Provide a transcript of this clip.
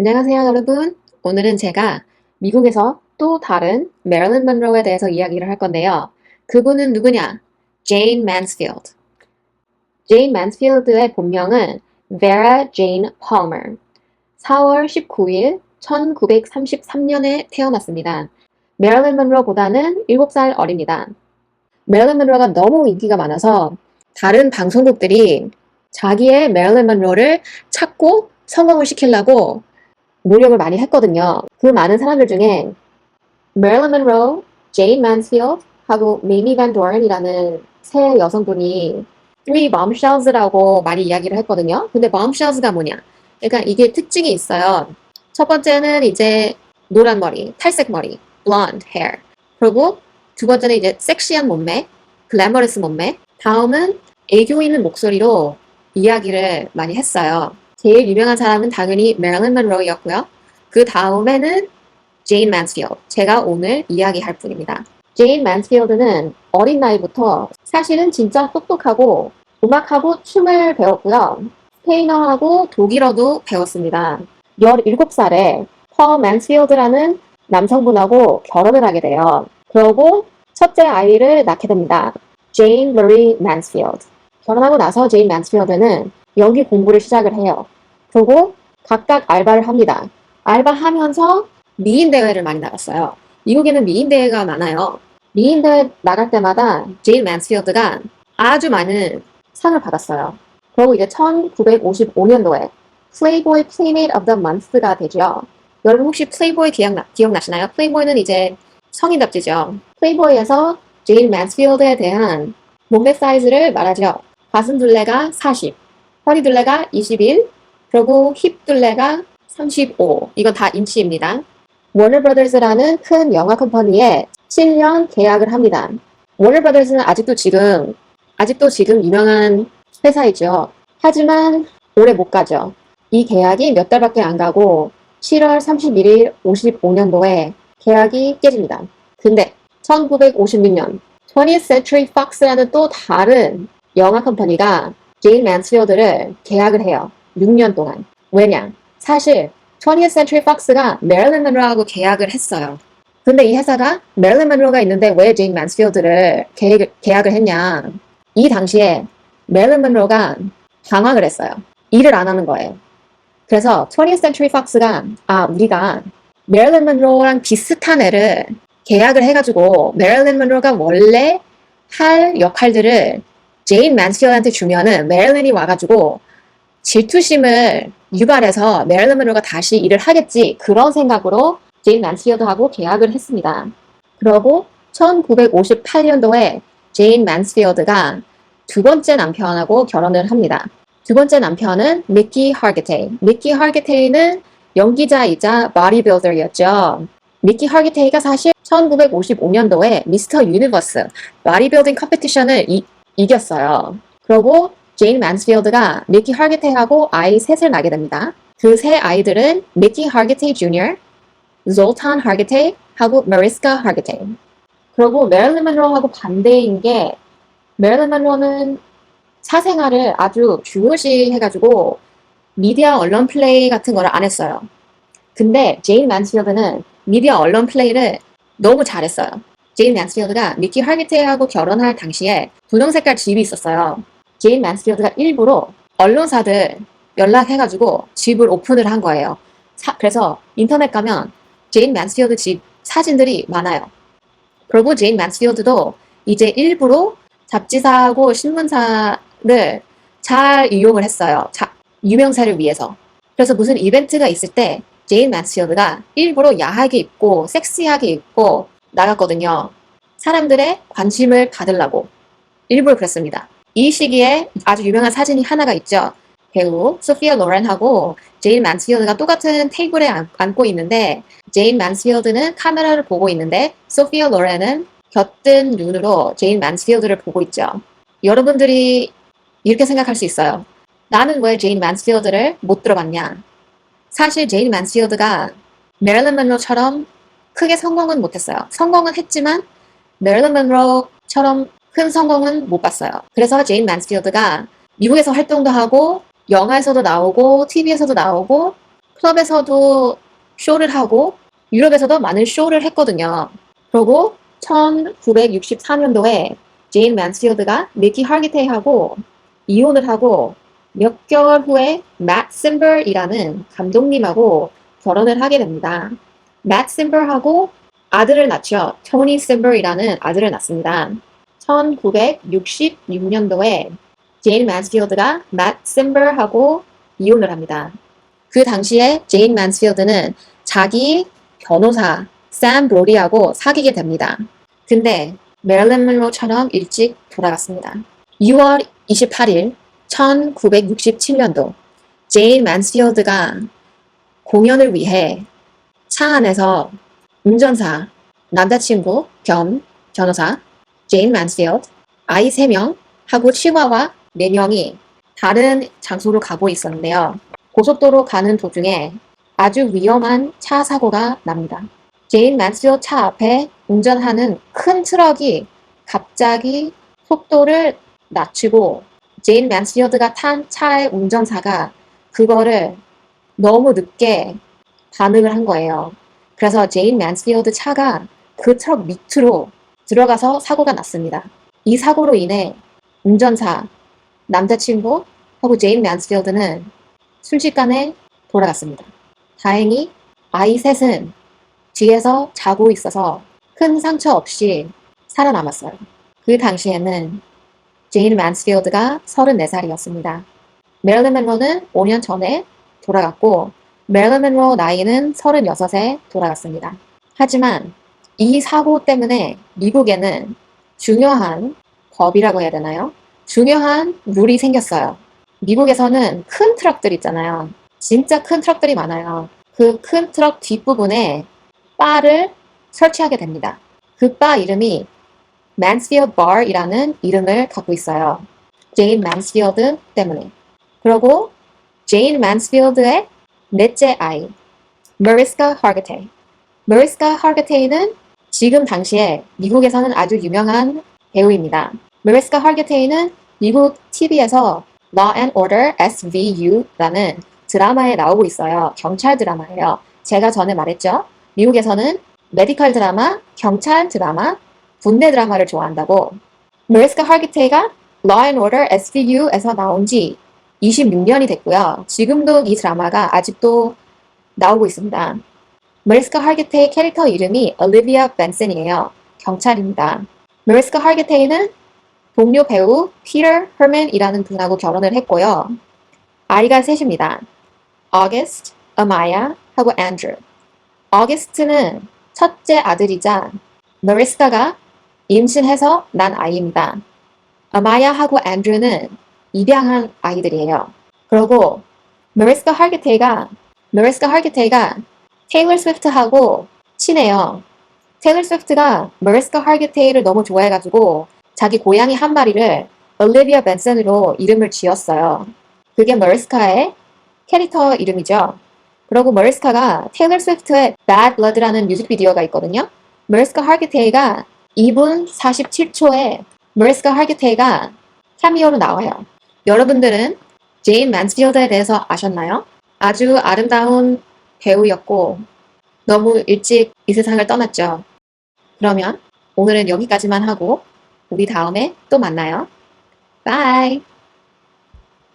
안녕하세요, 여러분. 오늘은 제가 미국에서 또 다른 메릴린 먼로에 대해서 이야기를 할 건데요. 그분은 누구냐? 제인 맨스필드. 제인 맨스필드의 본명은 Vera Jane Palmer. 4월 19일 1933년에 태어났습니다. 메릴린 먼로보다는 7살 어립니다. 메릴린 먼로가 너무 인기가 많아서 다른 방송국들이 자기의 메릴린 먼로를 찾고 성공을 시키려고 노력을 많이 했거든요. 그 많은 사람들 중에 메릴린 먼로, 제인 맨스필드 하고 메이미 반 도런이라는 세 여성분이 Three Bombshells라고 많이 이야기를 했거든요. 근데 Bombshells가 뭐냐? 그러니까 이게 특징이 있어요. 첫 번째는 이제 노란 머리, 탈색 머리, blonde hair. 그리고 두 번째는 이제 섹시한 몸매, 글래머러스 몸매. 다음은 애교 있는 목소리로 이야기를 많이 했어요. 제일 유명한 사람은 당연히 메릴린 먼로이였고요. 그 다음에는 제인 맨스필드. 제가 오늘 이야기할 분입니다. 제인 맨스필드는 어린 나이부터 사실은 진짜 똑똑하고 음악하고 춤을 배웠고요. 스페인어하고 독일어도 배웠습니다. 17살에 펄 맨스필드라는 남성분하고 결혼을 하게 돼요. 그러고 첫째 아이를 낳게 됩니다. 제인 머리 맨스필드. 결혼하고 나서 제인 맨스필드는 연기 공부를 시작을 해요. 그리고 각각 알바를 합니다. 알바하면서 미인 대회를 많이 나갔어요. 미국에는 미인 대회가 많아요. 미인 대회 나갈 때마다 제인 맨스필드가 아주 많은 상을 받았어요. 그리고 이제 1955년도에 플레이보이 플레이메이트 오브 더 먼스가 되죠. 여러분 혹시 플레이보이 기억나, 기억나시나요? 플레이보이는 이제 성인 잡지죠. 플레이보이에서 제인 맨스필드에 대한 몸매 사이즈를 말하죠. 가슴 둘레가 40, 허리 둘레가 21, 그리고 힙 둘레가 35. 이건 다 인치입니다. 워너브라더스라는 큰 영화 컴퍼니에 7년 계약을 합니다. 워너브라더스는 아직도 지금 아직도 지금 유명한 회사이죠. 하지만 오래 못 가죠. 이 계약이 몇 달밖에 안 가고 7월 31일 55년도에 계약이 깨집니다. 근데 1956년 20th Century Fox라는 또 다른 영화 컴퍼니가 제인 맨스필드를 계약을 해요. 6년 동안. 왜냐? 사실 20th Century Fox가 메릴린 먼로하고 계약을 했어요. 근데 이 회사가 메릴린 먼로가 있는데 왜 제인 맨스필드를 계획, 계약을 했냐? 이 당시에 메릴린 먼로가 방황을 했어요. 일을 안 하는 거예요. 그래서 20th Century Fox가 아 우리가 메릴린 먼로랑 비슷한 애를 계약을 해가지고 메릴린 먼로가 원래 할 역할들을 제인 맨스필드한테 주면은 메릴린이 와가지고 질투심을 유발해서 메릴린 먼로가 다시 일을 하겠지 그런 생각으로 제인 맨스필드하고 계약을 했습니다. 그러고 1958년도에 제인 맨스필드가 두 번째 남편하고 결혼을 합니다. 두 번째 남편은 미키 하게테이. 미키 하게테이는 연기자이자 바디빌더였죠. 미키 하게테이가 사실 1955년도에 미스터 유니버스 바디빌딩 컴피티션을 이, 이겼어요. 그리고 제인 맨스필드가 미키 하게테이하고 아이 셋을 낳게 됩니다. 그 세 아이들은 미키 하게테이 주니어, 졸탄 하게테이 하고 마리스카 하게테이. 그리고 메릴린 먼로하고 반대인 게 메릴린 먼로는 사생활을 아주 중요시 해가지고 미디어 언론 플레이 같은 거를 안 했어요. 근데 제인 맨스필드는 미디어 언론 플레이를 너무 잘했어요. 제인 맨스필드가 미키 할기테이하고 결혼할 당시에 분홍 색깔 집이 있었어요. 제인 맨스필드가 일부러 언론사들 연락해가지고 집을 오픈을 한 거예요. 사- 그래서 인터넷 가면 제인 맨스필드 집 사진들이 많아요. 그리고 제인 맨스필드도 이제 일부러 잡지사하고 신문사를 잘 이용을 했어요. 자, 유명세를 위해서. 그래서 무슨 이벤트가 있을 때 제인 맨스필드가 일부러 야하게 입고 섹시하게 입고 나갔거든요. 사람들의 관심을 받으려고 일부러 그랬습니다. 이 시기에 아주 유명한 사진이 하나가 있죠. 배우 소피아 로렌하고 제인 맨스필드가 똑같은 테이블에 앉- 앉고 있는데 제인 맨스필드는 카메라를 보고 있는데 소피아 로렌은 곁든 눈으로 제인 맨스필드를 보고 있죠. 여러분들이 이렇게 생각할 수 있어요. 나는 왜 제인 맨스필드를 못 들어봤냐? 사실 제인 맨스필드가 메릴린 먼로처럼 크게 성공은 못했어요. 성공은 했지만 메릴린 먼로처럼 큰 성공은 못 봤어요. 그래서 제인 맨스필드가 미국에서 활동도 하고 영화에서도 나오고 TV에서도 나오고 클럽에서도 쇼를 하고 유럽에서도 많은 쇼를 했거든요. 그리고 1964년도에 제인 맨스필드가 니키 하기테이하고 이혼을 하고 몇 개월 후에 맷 심벌이라는 감독님하고 결혼을 하게 됩니다. 맷 심벌하고 아들을 낳죠. 토니 심벌이라는 아들을 낳습니다. 1966년도에 제인 맨스필드가 맷 심벌하고 이혼을 합니다. 그 당시에 제인 맨스필드는 자기 변호사 샘 브로디하고 사귀게 됩니다. 근데 메릴린 먼로처럼 일찍 돌아갔습니다. 6월 28일 1967년도 제인 맨스필드가 공연을 위해 차 안에서 운전사, 남자친구 겸 변호사 제인 맨스필드, 아이 3명 하고 치와와 4명이 다른 장소로 가고 있었는데요. 고속도로 가는 도중에 아주 위험한 차 사고가 납니다. 제인 맨스필드 차 앞에 운전하는 큰 트럭이 갑자기 속도를 낮추고 제인 맨스필드가 탄 차의 운전사가 그거를 너무 늦게 반응을 한 거예요. 그래서 제인 맨스필드 차가 그 트럭 밑으로 들어가서 사고가 났습니다. 이 사고로 인해 운전사, 남자친구 하고 제인 맨스필드는 순식간에 돌아갔습니다. 다행히 아이 셋은 뒤에서 자고 있어서 큰 상처 없이 살아남았어요. 그 당시에는 제인 맨스필드가 34살이었습니다. 메릴린 맨로는 5년 전에 돌아갔고 메릴린 맨로 나이는 36에 돌아갔습니다. 하지만 이 사고 때문에 미국에는 중요한 법이라고 해야 되나요? 중요한 룰이 생겼어요. 미국에서는 큰 트럭들 있잖아요. 진짜 큰 트럭들이 많아요. 그 큰 트럭 뒷부분에 바를 설치하게 됩니다. 그 바 이름이 Mansfield Bar이라는 이름을 갖고 있어요. 제인 맨스필드 때문에. 그리고 제인 맨스필드의 넷째 아이, 머리스카 하게테이. 머리스카 하게테이는 지금 당시에 미국에서는 아주 유명한 배우입니다. 머리스카 하게테이는 미국 TV에서 Law and Order SVU라는 드라마에 나오고 있어요. 경찰 드라마예요. 제가 전에 말했죠. 미국에서는 메디컬 드라마, 경찰 드라마, 군대 드라마를 좋아한다고. 머리스카 하기테이가 Law and Order SVU에서 나온 지 26년이 됐고요. 지금도 이 드라마가 아직도 나오고 있습니다. 머리스카 하기테이 캐릭터 이름이 올리비아 벤슨이에요. 경찰입니다. 머리스카 하기테이는 동료 배우 피터 허맨이라는 분하고 결혼을 했고요. 아이가 셋입니다. 어거스트, 어마야 하고 앤드루. 어거스트는 첫째 아들이자 머리스카가 임신해서 난 아이입니다. 어마야하고 앤드루는 입양한 아이들이에요. 그리고 머리스카 하기테이가 머리스카 하기테이가 테일러 스위프트하고 친해요. 테일러 스위프트가 머리스카 하기테이를 너무 좋아해가지고 자기 고양이 한 마리를 올리비아 벤슨으로 이름을 지었어요. 그게 머리스카의 캐릭터 이름이죠. 그리고 머리스카가 테일러 스위프트의 Bad Blood라는 뮤직비디오가 있거든요. 머리스카 하기테이가 2분 47초에 머리스카 하기테이가 카미오로 나와요. 여러분들은 제인 맨스필드에 대해서 아셨나요? 아주 아름다운 배우였고 너무 일찍 이 세상을 떠났죠. 그러면 오늘은 여기까지만 하고 우리 다음에 또 만나요. 바이!